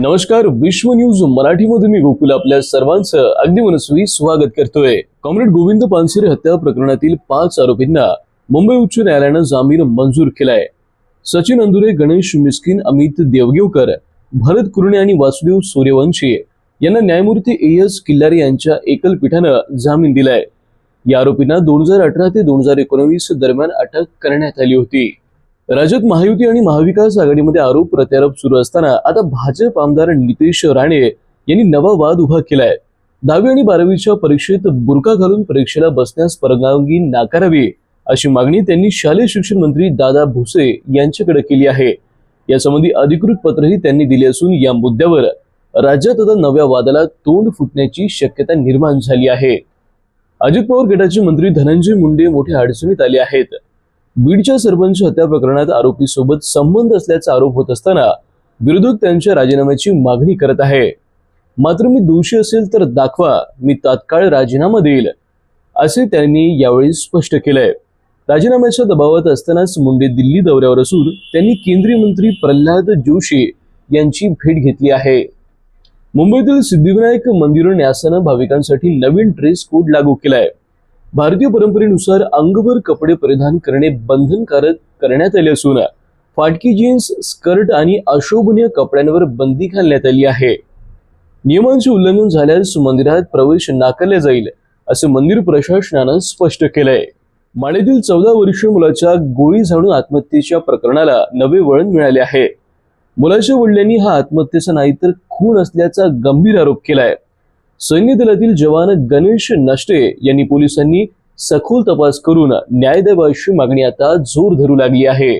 नमस्कार विश्व न्यूज मराठीमध्ये मी गोकुल आपल्या सर्वांचं अगदी मनस्वी स्वागत करतोय. कॉम्रेड गोविंद पानसरे हत्या प्रकरणातील पाच आरोपींना मुंबई उच्च न्यायालयानं जामीन मंजूर केलाय. सचिन अंदुरे गणेश मिस्किन अमित देवगेवकर भरत कुरणे आणि वासुदेव सूर्यवंशी यांना न्यायमूर्ती ए एस किल्लारे यांच्या एकल पीठानं जामीन दिलाय. या आरोपींना दोन हजार अठरा ते दोन हजार एकोणवीस दरम्यान अटक करण्यात आली होती. राज्यात महायुती आणि महाविकास आघाडीमध्ये आरोप प्रत्यारोप सुरू असताना आता भाजप आमदार नितेश राणे यांनी नवा वाद उभा केलाय. दहावी आणि बारावीच्या परीक्षेत बुरका घालून परीक्षेला बसण्यास परवानगी नाकारावी अशी मागणी त्यांनी शालेय शिक्षण मंत्री दादा भुसे यांच्याकडे केली आहे. यासंबंधी अधिकृत पत्रही त्यांनी दिले असून या मुद्द्यावर राज्यात आता नव्या वादाला तोंड फुटण्याची शक्यता निर्माण झाली आहे. अजित पवार गटाचे मंत्री धनंजय मुंडे मोठ्या अडचणीत आले आहेत. बीडच्या सरपंच हत्या प्रकरणात आरोपीसोबत संबंध असल्याचा आरोप होत असताना विरोधक त्यांच्या राजीनाम्याची मागणी करत आहे. मात्र मी दोषी असेल तर दाखवा मी तात्काळ राजीनामा देईल असे त्यांनी यावेळी स्पष्ट केलंय. राजीनाम्याच्या दबावात असतानाच मुंडे दिल्ली दौऱ्यावर असून त्यांनी केंद्रीय मंत्री प्रल्हाद जोशी यांची भेट घेतली आहे. मुंबईतील सिद्धिविनायक मंदिर न्यासानं भाविकांसाठी नवीन ड्रेस कोड लागू केलाय. भारतीय परंपरेनुसार अंगभर कपडे परिधान करणे बंधनकारक करण्यात आले असून फाटकी जीन्स स्कर्ट आणि अशोभनीय कपड्यांवर बंदी घालण्यात आली आहे. नियमांचे उल्लंघन झाल्यास मंदिरात प्रवेश नाकारला जाईल असे मंदिर प्रशासनानं स्पष्ट केलंय. माळेतील चौदा वर्षीय मुलाच्या गोळी झाडून आत्महत्येच्या प्रकरणाला नवे वळण मिळाले आहे. मुलाच्या वडिलांनी हा आत्महत्येचा नाही तर खून असल्याचा गंभीर आरोप केलाय. सैन्य दलातील जवान गणेश नष्टे यांनी पोलिसांनी सखोल तपास करून न्याय द्यावा अशी मागणी आता जोर धरू लागली आहे.